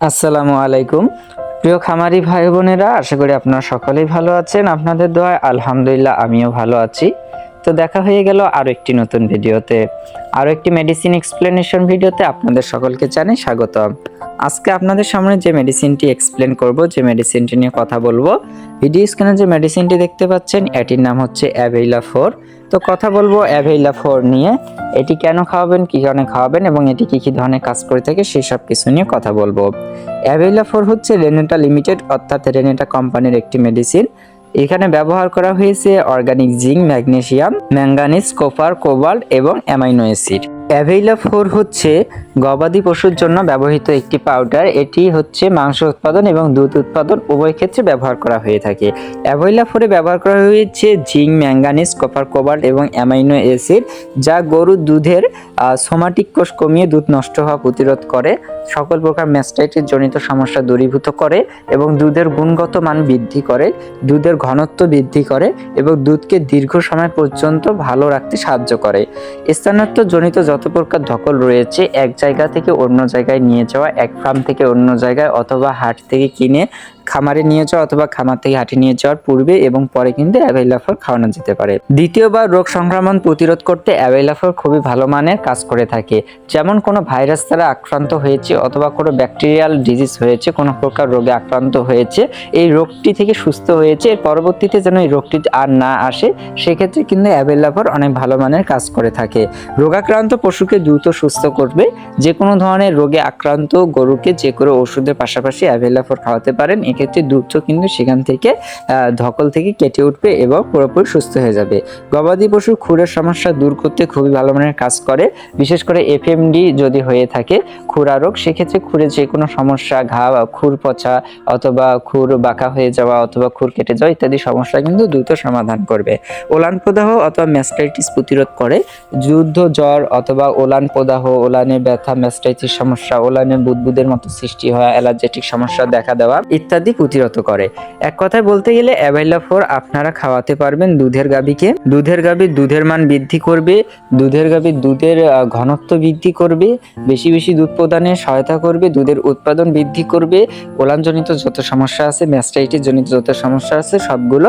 আসসালামু আলাইকুম। প্রিয় খামারি ভাই বোনেরা, আশা করি আপনারা সকলেই ভালো আছেন। আপনাদের দোয়ায় আলহামদুলিল্লাহ, আমিও ভালো আছি। তো দেখা হয়ে গেল আরও একটি নতুন ভিডিওতে। আরও একটি মেডিসিন এক্সপ্লেনেশন ভিডিওতে আপনাদের সকলকে জানাই স্বাগতম। আজকে আপনাদের সামনে যে মেডিসিনটি এক্সপ্লেন করব, যে মেডিসিনটি নিয়ে কথা বলব ভিডিও স্ক্রিনে যে মেডিসিনটি দেখতে পাচ্ছেন, এটির নাম হচ্ছে অ্যাভেইলা ফোর তো কথা বলব অ্যাভেইলা ফোর নিয়ে, এটি কেন খাওয়াবেন, কী কারণে খাওয়াবেন, এবং এটি কী কী ধরনের কাজ করে থাকে, সেই সব কিছু নিয়ে কথা বলব। অ্যাভেইলা ফোর হচ্ছে রেনেটা লিমিটেড অর্থাৎ রেনেটা কোম্পানির একটি মেডিসিন এখানে ব্যবহার করা হয়েছে organic zinc magnesium manganese copper cobalt এবং অ্যামাইনো অ্যাসিড। অ্যাভেইলা ফোর হচ্ছে গবাদি পশুর জন্য ব্যবহৃত একটি পাউডার এটি হচ্ছে মাংস উৎপাদন এবং দুধ উৎপাদন উভয় ক্ষেত্রে ব্যবহার করা হয়ে থাকে। অ্যাভেইলা ফোরে ব্যবহার করা হয়েছে জিঙ্ক, ম্যাঙ্গানিজ, কপার কোবাল্ট এবং অ্যামাইনো অ্যাসিড, যা গরুর দুধের সোমাটিক কোষ কমিয়ে দুধ নষ্ট হওয়া প্রতিরোধ করে, সকল প্রকার ম্যাস্টাইটিস জনিত সমস্যা দূরীভূত করে এবং দুধের গুণগত মান বৃদ্ধি করে, দুধের ঘনত্ব বৃদ্ধি করে এবং দুধকে দীর্ঘ সময় পর্যন্ত ভালো রাখতে সাহায্য করে। স্থানান্তর জনিত যত প্রকার ধকল রয়েছে, এক জায়গা থেকে অন্য জায়গায় নিয়ে যাওয়া, এক ফার্ম থেকে অন্য জায়গায় অথবা হাট থেকে কিনে খামারে নিয়ে যাওয়া অথবা খামার থেকে হাটে নিয়ে যাওয়ার পূর্বে এবং পরে কিন্তু অ্যাভেলাফর খাওয়ানো যেতে পারে। দ্বিতীয়বার রোগ সংক্রমণ প্রতিরোধ করতে অ্যাভেলাফর খুবই ভালো মানের কাজ করে থাকে। যেমন কোনো ভাইরাস দ্বারা আক্রান্ত হয়েছে অথবা কোনো ব্যাকটেরিয়াল ডিজিজ হয়েছে, কোনো প্রকার রোগে আক্রান্ত হয়েছে, এই রোগটি থেকে সুস্থ হয়েছে, এর পরবর্তীতে যেন এই রোগটি আর না আসে, সেক্ষেত্রে কিন্তু অ্যাভেলাফর অনেক ভালো মানের কাজ করে থাকে। রোগাক্রান্ত পশুকে দ্রুত সুস্থ করবে যে কোনো ধরনের রোগে আক্রান্ত গরুকে যে কোনো ওষুধের পাশাপাশি অ্যাভেলাফর খাওয়াতে পারেন এক্ষেত্রে দ্রুত কিন্তু সেখান থেকে ধকল থেকে কেটে উঠবে এবং পুরোপুরি সুস্থ হয়ে যাবে। গবাদি পশুর খুরের সমস্যা দূর করতে খুবই ভালো মানের কাজ করে। বিশেষ করে এফএমডি যদি হয়ে থাকে, খুরা রোগ, সেক্ষেত্রে খুরে যে কোনো সমস্যা, ঘা, খুর পচা অথবা খুর বাঁকা হয়ে যাওয়া অথবা খুর কেটে যাওয়া ইত্যাদি সমস্যা কিন্তু দ্রুত সমাধান করবে। ওলান প্রদাহ অথবা ম্যাস্টাইটিস প্রতিরোধ করে। যুদ্ধ, জ্বর অথবা ওলান প্রদাহ, ওলানে ব্যথা ম্যাস্টাইটিস সমস্যা, ওলানে বুদবুদের মতো সৃষ্টি হওয়া অ্যালার্জেটিক সমস্যা দেখা দেওয়া ইত্যাদি প্রতিরোধ করে। এক কথায় বলতে গেলে অ্যাভাইলা ফোর আপনারা খাওয়াতে পারবেন দুধের গাভীকে। দুধের গাভীর দুধের মান বৃদ্ধি করবে, দুধের গাভীর দুধের ঘনত্ব বৃদ্ধি করবে, বেশি বেশি দুধ প্রদানে সহায়তা করবে, দুধের উৎপাদন বৃদ্ধি করবে ওলানজনিত যত সমস্যা আছে, ম্যাস্টাইটিস জনিত যত সমস্যা আছে, সবগুলো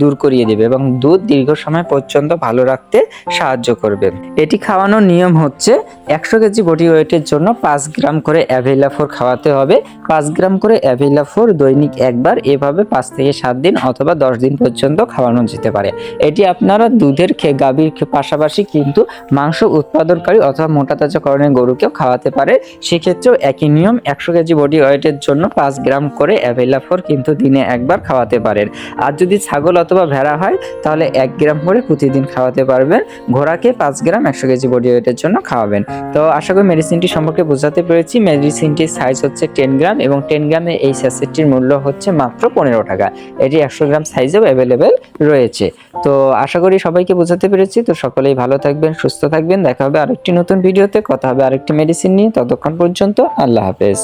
দূর করিয়ে দেবে এবং দুধ দীর্ঘ সময় পর্যন্ত ভালো রাখতে সাহায্য করবে। এটি খাওয়ানোর নিয়ম হচ্ছে, একশো কেজি বডি ওয়েটের জন্য পাঁচ গ্রাম করে অ্যাভেলাফোর খাওয়াতে হবে। পাঁচ গ্রাম করে অ্যাভেলাফোর দৈনিক একবার এভাবে পাঁচ থেকে সাত দিন অথবা দশ দিন পর্যন্ত খাওয়ানো যেতে পারে। এটি আপনারা দুধের গাভীর পাশাপাশি কিন্তু মাংস উৎপাদনকারী অথবা মোটা তাজাকরণের গরুকেও খাওয়াতে পারে। সেক্ষেত্রেও একই নিয়ম একশো কেজি বডি ওয়েটের জন্য পাঁচ গ্রাম করে অ্যাভেলাফোর কিন্তু দিনে একবার খাওয়াতে পারেন। আর যদি ছাগল অথবা ভেড়া হয়, তাহলে এক গ্রাম করে প্রতিদিন খাওয়াতে পারবেন। ঘোড়াকে পাঁচ গ্রাম একশো কেজি বডি ওয়েটের জন্য খাওয়াবেন। তো আশা করি মেডিসিনটি সম্পর্কে বোঝাতে পেরেছি। মেডিসিনটির সাইজ হচ্ছে টেন গ্রাম এবং টেন গ্রামের এই স্যাসেটটির মূল্য হচ্ছে মাত্র পনেরো টাকা। এটি একশো গ্রাম সাইজেও অ্যাভেলেবেল রয়েছে। তো আশা করি সবাইকে বোঝাতে পেরেছি। তো সকলেই ভালো থাকবেন, সুস্থ থাকবেন। দেখা হবে আরেকটি নতুন ভিডিওতে কথা হবে আরেকটি মেডিসিন নিয়ে। ততক্ষণ পর্যন্ত আল্লাহ হাফেজ।